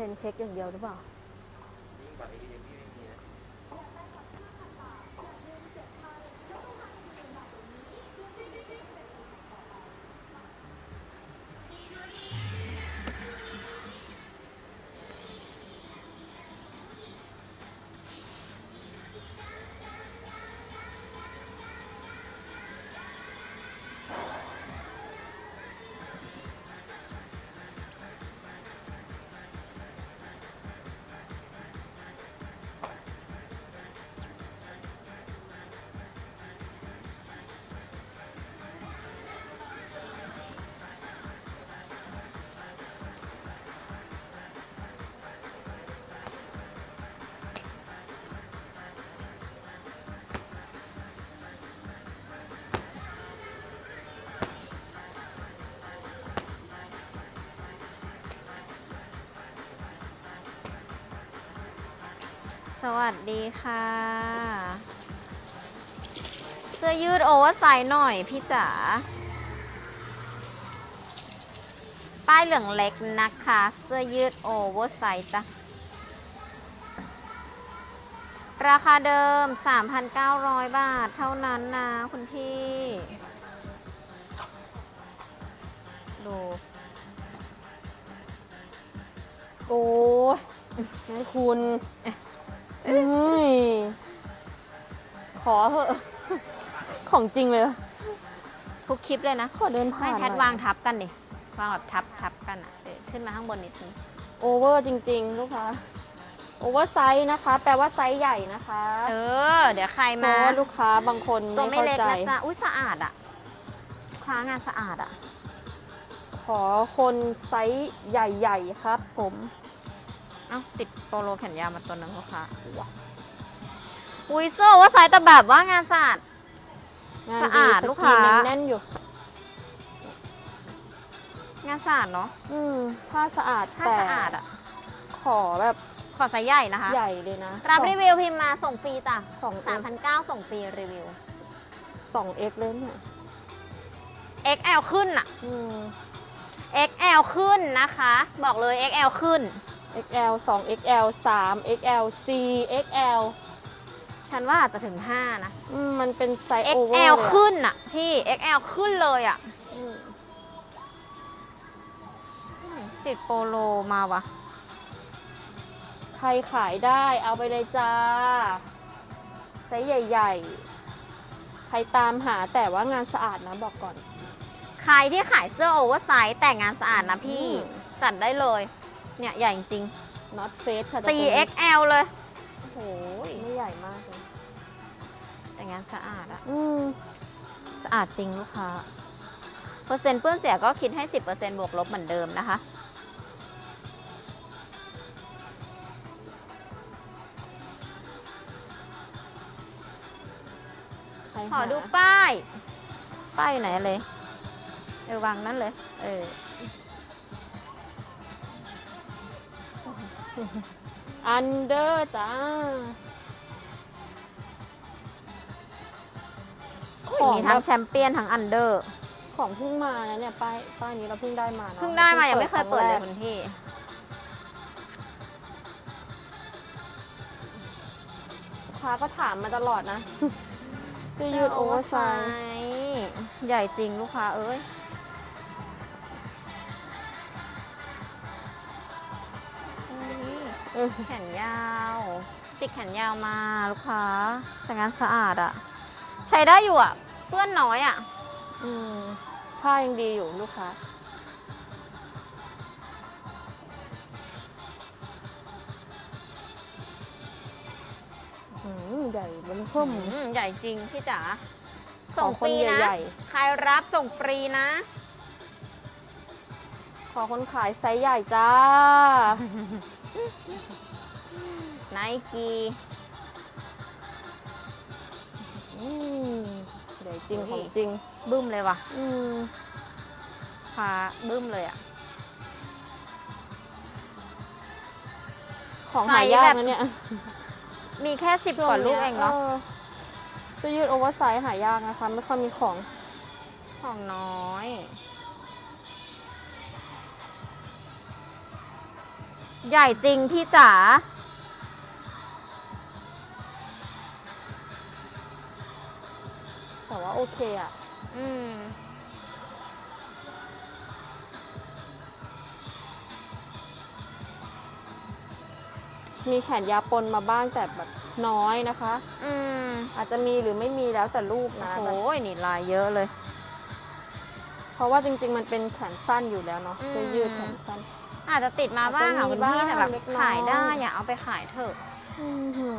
เซ็นเช็คอย่างเดียวหรือเปล่ายิ่บัตร ATM สวัสดีค่ะ เสื้อยืดโอเวอร์ไซส์หน่อยพี่จ๋า ป้ายเหลืองเล็กนะคะ เสื้อยืดโอเวอร์ไซส์จ้ะ ราคาเดิม 3,900 บาทเท่านั้นนะคุณพี่ ดูโอ้ยให้คุณ เอ้ย ขอเถอะ ของจริงเลย ทุกคลิปเลยนะ ขอเดินผ่าไม่นแพทวางทับกันดิวางแบบทับทับกันอะเออขึ้นมาข้างบนนิดนึงโอเวอร์จริง ๆ ลูกค้า โอเวอร์ไซส์นะคะ แปลว่าไซส์ใหญ่นะคะเออ เดี๋ยวใครเพมาราะว่าลูกค้าบางคนตัวไม่ไม่เข้าเล็กใจ นะจ๊ะอุ้ยสะอาดอะค้างานสะอาดอะขอคนไซส์ใหญ่ ๆ ครับผม เอ้าติดโปโลแขนยาวมาตัวหนึงลูกค้าอุ้ยโซ่ว่าใส่แต่แบบว่างานสะอาดงานสะอาดสลูกค้ารีนยังแน่นอยู่ งานสะอาดเนาะอืมผ้าสะอาดถ้าแต่สะอาดอะขอแบบขอไซส์ใหญ่นะคะ ใหญ่เลยนะรับสองรีวิวพิมพ์มาส่งฟรีจ้ะสองสามพันเก้าส่งฟรีรีวิว สองเอ็กเลยเนี่ย XL ขึ้นอะอืม XL ขึ้นนะคะ บอกเลย XL ขึ้น XL 2 XL 3 XL C XL ฉันว่าอาจจะถึง 5 นะ อืมมันเป็นไซส์โอเวอร์ XL เลยอะขึ้นอะพี่ XL ขึ้นเลยอะอืมติดโปโลมาวะใครขายได้เอาไปเลยจ้า ไซส์ใหญ่ ๆ ใครตามหาแต่ว่างานสะอาดนะบอกก่อน ใครที่ขายเสื้อโอเวอร์ไซส์แต่งานสะอาดนะพี่ อืม จัดได้เลย เนี่ยใหญ่จริง not face ค่ะๆแต่ตัวนี้ 4XL เลยโอ้โหไม่ใหญ่มากเลยแต่งานสะอาดอะอืมสะอาดจริงลูกค้า เปอร์เซ็นต์เปื้อนเสียก็คิดให้ 10%บวกลบเหมือนเดิมนะคะใครขอหาดูป้าย ป้ายอยู่ไหนเลย เออวางนั่นเลย เออ อันเดอร์จ้าของมีทั้แบงบแชมเปี้ยนทั้งอันเดอร์ ของเพิ่งมานะเนี่ยป้ายป้ายนี้เราเพิ่งได้มานะเพิ่งได้มายังไม่เคยเปิดเลยครั้งแรกคุณพี่ ลูกค้าก็ถามมาตลอดนะเสื้อยืดโอเวอร์ไซส์ส์ใหญ่จริงลูกค้าเอ้ย แขนยาวติดแขนยาวมาลูกค้าแต่งานสะอาดอะใช้ได้อยู่อะเปื้อนน้อยอะอืมผ้ายังดีอยู่ลูกค้าอืมใหญ่เบนเพิ่มอืมใหญ่จริงพี่จ๋าขส่องงคฟนรีนะใหญ่ใครรับส่งฟรีนะๆขอคนขายไซส์ใหญ่จ้า ไนกี้อืมใหญ่จริงของจริงบึ้มเลยว่ะอืมพาบึ้มเลยอะของไซส์หายากแบบนะเนี่ย มีแค่สิบกว่าลูกเองเนาะเสื้อยืดโอเวอร์ไซส์หายากนะคะ ไม่ค่อยมีของ ของน้อย ใหญ่จริงพี่จ๋าแต่ว่าโอเคอะอืม มีแขนยาวปนมาบ้างแต่แบบน้อยนะคะ อืม อาจจะมีหรือไม่มีแล้วแต่รูปนะโอ้ยนี่ลายเยอะเลยเพ ราะว่าจริงๆ มันเป็นแขนสั้นอยู่แล้วเนาะอืม เสื้อยืดแขนสั้น อาจจะติดมาบ้างอาอะจจะมีคุณพี่บ้างแต่แบบเล็กน้อย ขายได้อย่าเอาไปขายเถอะ อื้อหื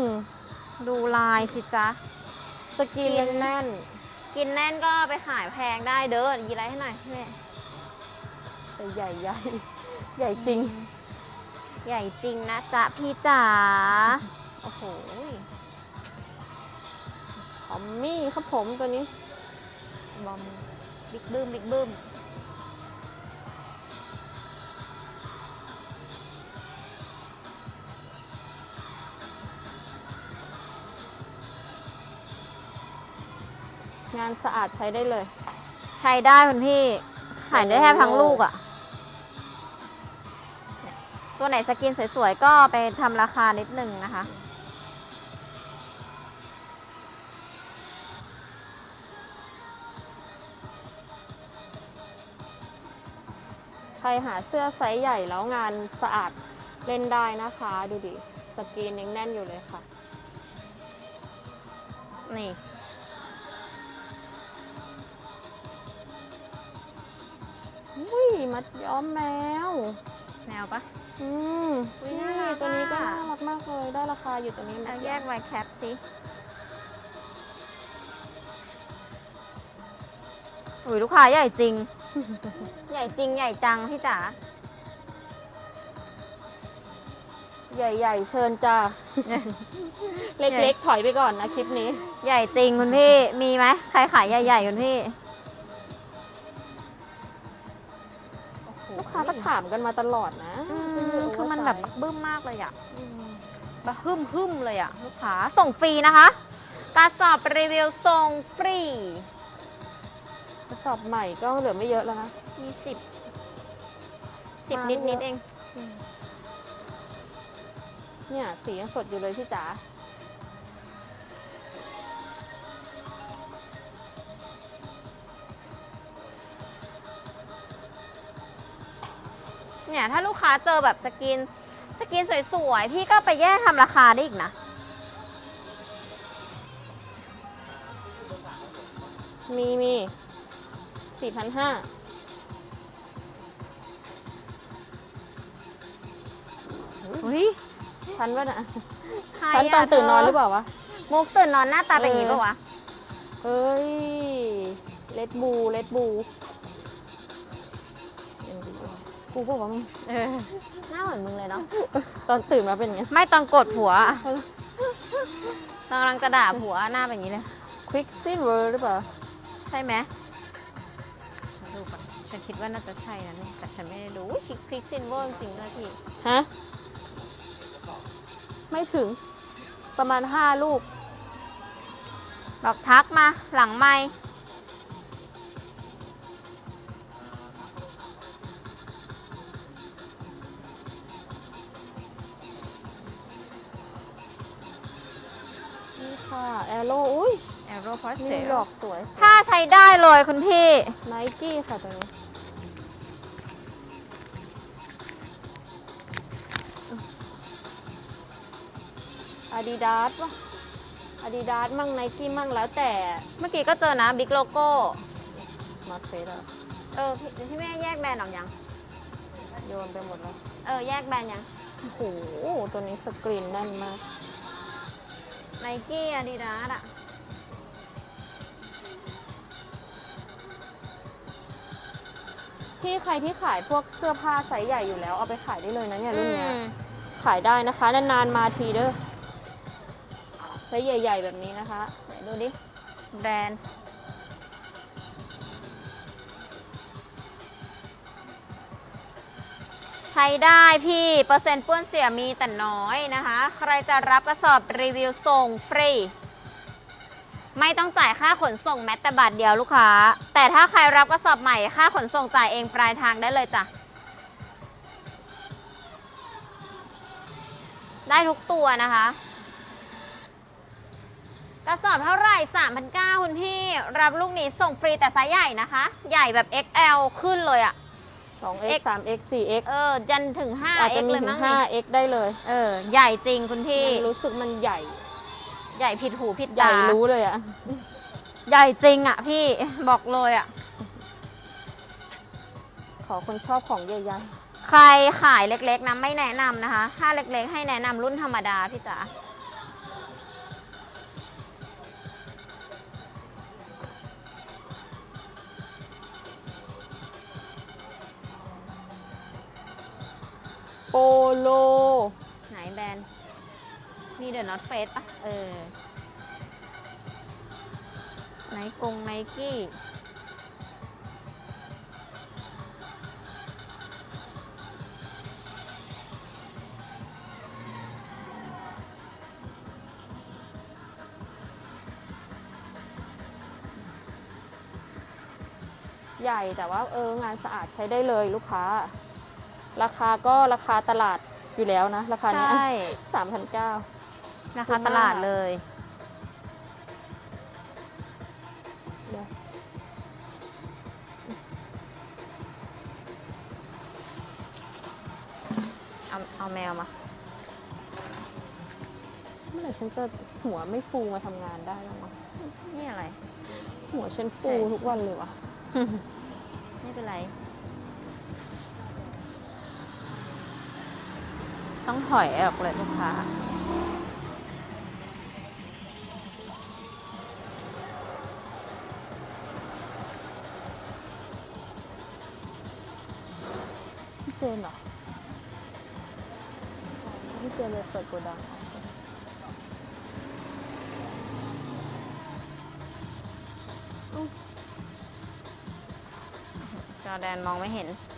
อดูลายสิจ๊ะ สกรีนยังแน่น กินแน่นก็ไปขายแพงได้เด้อยีไรให้หน่อยแม่แต่ใหญ่ใหญ่ใหญ่จริง ใหญ่จริงนะจ๊ะพี่จ๋าโอ้โหทอมมี่ครับผมตัวนี้บอม บิ๊กบึ้มบิ๊กบึ้มงานสะอาดใช้ได้เลย ใช้ได้คุณพี่ขายได้แทบทั้งลูกอะ่ะเนี่ยตัวไหนสกินสวยๆ ก็ไปทำราคานิดนึงนะคะ ครหาเสื้อไซส์ใหญ่แล้วงานสะอาดเล่นได้นะคะ ดูดิ สกรีนยังแน่นอยู่เลยค่ะ นี่ อุ้ย มัดย้อมแมวแนวปะ อืมอุ๊ยนี่น่ารักตัวนี้ก็อะน่ารักมากเลย ได้ราคาอยู่ตัวนี้เอาแยกไวแคปสิอุ้ยลูกค้าใหญ่จริง ใหญ่จริงใหญ่จังพี่จ๋า ใหญ่ๆ เชิญจ้า เล็กๆ ถอยไปก่อนนะคลิปนี้ ใหญ่จริงคุณพี่ มีไหมใครขายใหญ่ๆคุณพี่ลูกค้าก็ถามกันมาตลอดนะอืเสื้อยืมดคือมันแบบโเวร์ไซส์บึ้มมากเลยอะแบบหึ่มหึ่มๆเลยอะลูกค้าส่งฟรีนะคะ กระสอบรีวิวส่งฟรีก ระสอบใหม่ก็เหลือไม่เยอะแล้วนะ มีสิบสิบมานิดไม่นิดเยอะ เอง เนี่ยสียังสดอยู่เลยพี่จ๋า เนี่ยถ้าลูกค้าเจอแบบสกิน สกินสวยๆ พี่ก็ไปแยกทำราคาได้อีกนะ มีมี สี่พันห้าเฮ้ยชั้นวะน่ะใครชั้นตอนะตื่นนอนธหรือเปล่าวะ มุกตื่นนอนหน้าตาเป็นอย่างนี้เออปะวะ เฮ้ย เลดบู เลดบู กูก็ว่ามึงเออ หน้าเหมือนมึงเลยเนาะ ตอนตื่นมาเป็นอย่างเงี้ยไม่ตอนกดผัวอะตอนกำลังจะด่าผัวหน้าเป็นอย่างนี้เลย ควิกซิเวอร์หรือเปล่า ใช่ไหมฉันดูก่อน ฉันคิดว่าน่าจะใช่นะเนี่ยแต่ฉันไม่ได้ดูคลิกคลิกซินเวอร์จริงๆด้วยพี่ฮะ ไม่ถึง ประมาณห้าลูก บอกทักมาหลังไม่นี่ค่ะแอโร่อุ้ยแอโรพอสนิเซวยลอร์กสวยถ้าใช้ได้เลยคุณพี่ ไนกี้ค่ะตัวนี้ อาดิดาสวะอาดิดาสมั่งไนกี้มั่งแล้วแต่ เมื่อกี้ก็เจอนะบิ๊กโลโก้มาเฟสอะเออพี่พี่แม่แยกแบรนด์ออกยัง โยนไปหมดแล้วเออ แยกแบรนด์ยังโอ้โหตัวนี้สกรีนแน่นมากไนกี้อาดิดาสอะพี่ใครที่ขายพวกเสื้อผ้าไซส์ใหญ่อยู่แล้ว เอาไปขายได้เลยนะเนี่ยรุ่นเนี้ยอืมขายได้นะคะ นานๆมาทีเด้อ ไซส์ใหญ่ ๆ แบบนี้นะคะไหนดูดิแบรนด์ใช้ได้พี่เปอร์เซ็นต์เปื้อนเสียมีแต่น้อยนะคะ ใครจะรับกระสอบรีวิวส่งฟรี ไม่ต้องจ่ายค่าขนส่งแม้แต่บาทเดียวลูกค้า แต่ถ้าใครรับกระสอบใหม่ค่าขนส่งจ่ายเองปลายทางได้เลยจ้ะได้ทุกตัวนะคะ กระสอบเท่าไหร่3,900คุณพี่ รับลูกนี้ส่งฟรีแต่ไซส์ใหญ่นะคะ ใหญ่แบบ XL ขึ้นเลยอะ่ะ 2x 3x 4x เออ ยันถึง อาจจะ 5X มีเลยถึมั้งง นี่ 5x ได้เลยเออ ใหญ่จริงคุณพี่ มันรู้สึกมันใหญ่ ใหญ่ผิดหูผิดใหญ่ตา รู้เลยอะใหญ่จริงอะ่ะพี่ บอกเลยอะ่ะขอคนชอบของใหญ่ใครขายเล็กๆนะไม่แนะนำนะคะ ถ้าเล็กๆ ให้แนะนำรุ่นธรรมดาพี่จ๋า โปโล ไหนแบรนด์มีเดอะน็อตเฟสปะเออไนกงไนกี้ใหญ่แต่ว่าเอองานสะอาดใช้ได้เลยลูกค้า ราคาก็ราคาตลาดอยู่แล้วนะ ราคาเนี้ใช่ สามพันเก้า ราคาตลาดเลยเอาเอาแมวมา เมื่อไหร่ฉันจะหัวไม่ฟูมาทำงานได้บ้างวะนี่อะไร หัวฉันฟูใช่ ทุกวันเลยวะ ไม่เป็นไร ต้องถอยออกเลยลูกค้าพี่เจนเหรอพี่เจนเลยเปิดโกดังจอแดนมองไม่เห็นก่อน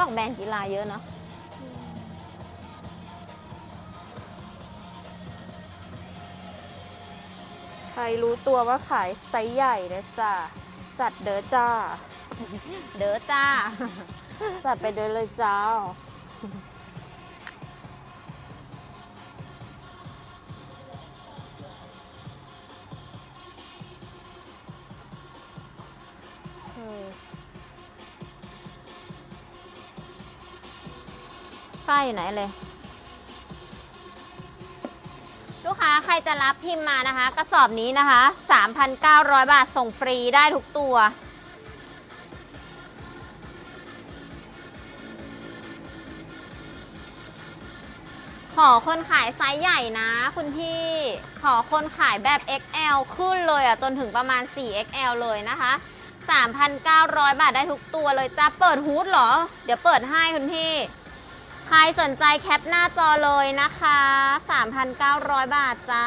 ออกแบรนด์กีฬาเยอะเนาะใครรู้ตัวว่าขายไซส์ใหญ่นะจ้ะจัดเด้อจ้า เด้อจ้า จัดไปเด้อเลยจ้า ป้อยู่ไหนเลย ลูกค้าใครจะรับพิมพ์มานะคะ กระสอบนี้นะคะ 3,900 บาทส่งฟรีได้ทุกตัว ขอคนขายไซส์ใหญ่นะคุณพี่ ขอคนขายแบบ XL ขึ้นเลยอะ จนถึงประมาณ 4XL เลยนะคะ3,900 บาทได้ทุกตัวเลยจ้าเปิดฮูดเหรอ เดี๋ยวเปิดให้คุณพี่ ใครสนใจแคปหน้าจอเลยนะคะ 3,900 บาทจ้า